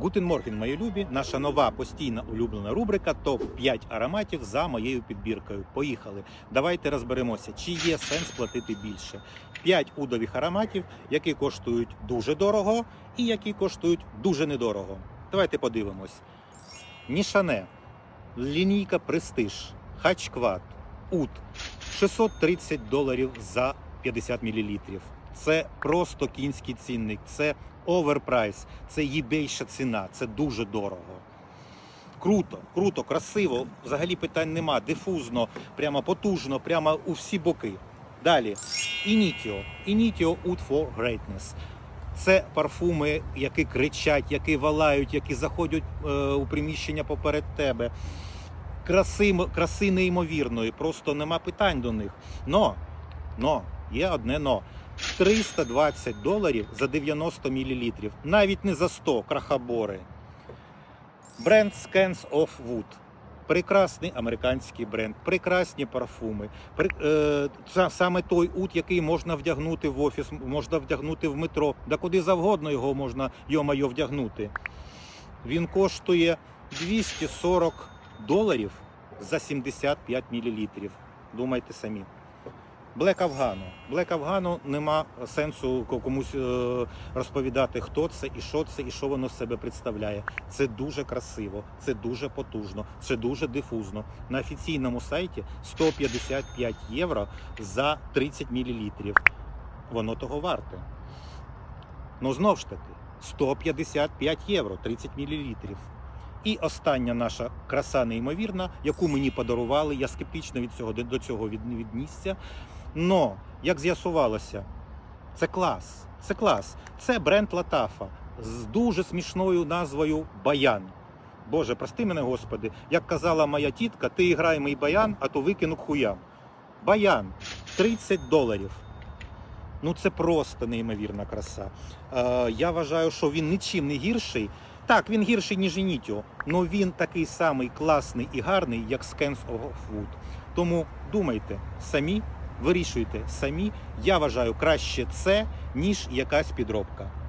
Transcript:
Гутен Морген, мої любі, наша нова постійна улюблена рубрика ТОП-5 ароматів за моєю підбіркою. Поїхали. Давайте розберемося, чи є сенс платити більше. 5 удових ароматів, які коштують дуже дорого і які коштують дуже недорого. Давайте подивимось. Нішане, лінійка Престиж, Хачкват, Ут 630 доларів за 50 мл. Це просто кінський цінник, це оверпрайс, це їбейша ціна, це дуже дорого. Круто, круто, красиво. Взагалі питань нема. Дифузно, прямо потужно, прямо у всі боки. Далі. Інітіо. Інітіо Oud for Greatness. Це парфуми, які кричать, які валають, які заходять е, у приміщення поперед тебе. Краси, краси неймовірної, просто нема питань до них. Но, но, є одне но. 320 доларів за 90 мл. Навіть не за 100 крахабори. Бренд Scans of Wood. Прекрасний американський бренд, прекрасні парфуми. Це саме той ут, який можна вдягнути в офіс, можна вдягнути в метро, да куди завгодно його можна йо-майо вдягнути. Він коштує 240 доларів за 75 мл. Думайте самі. Блек Афгану. Блек Афгану нема сенсу комусь е, розповідати, хто це і що це, і що воно з себе представляє. Це дуже красиво, це дуже потужно, це дуже дифузно. На офіційному сайті 155 євро за 30 мл. Воно того варте. Ну знову ж таки, 155 євро, 30 мл. І остання наша краса неймовірна, яку мені подарували. Я скептично від цього до цього від, віднісся. Но, як з'ясувалося, це клас. Це клас. Це бренд Латафа з дуже смішною назвою Баян. Боже, прости мене, Господи, як казала моя тітка, ти грай мій баян, а то викину к хуям. Баян 30 доларів. Ну це просто неймовірна краса. Е, я вважаю, що він нічим не гірший. Так, він гірший, ніж Інітіо, але він такий самий класний і гарний, як Scans of Wood. Тому думайте самі, вирішуйте самі. Я вважаю краще це, ніж якась підробка.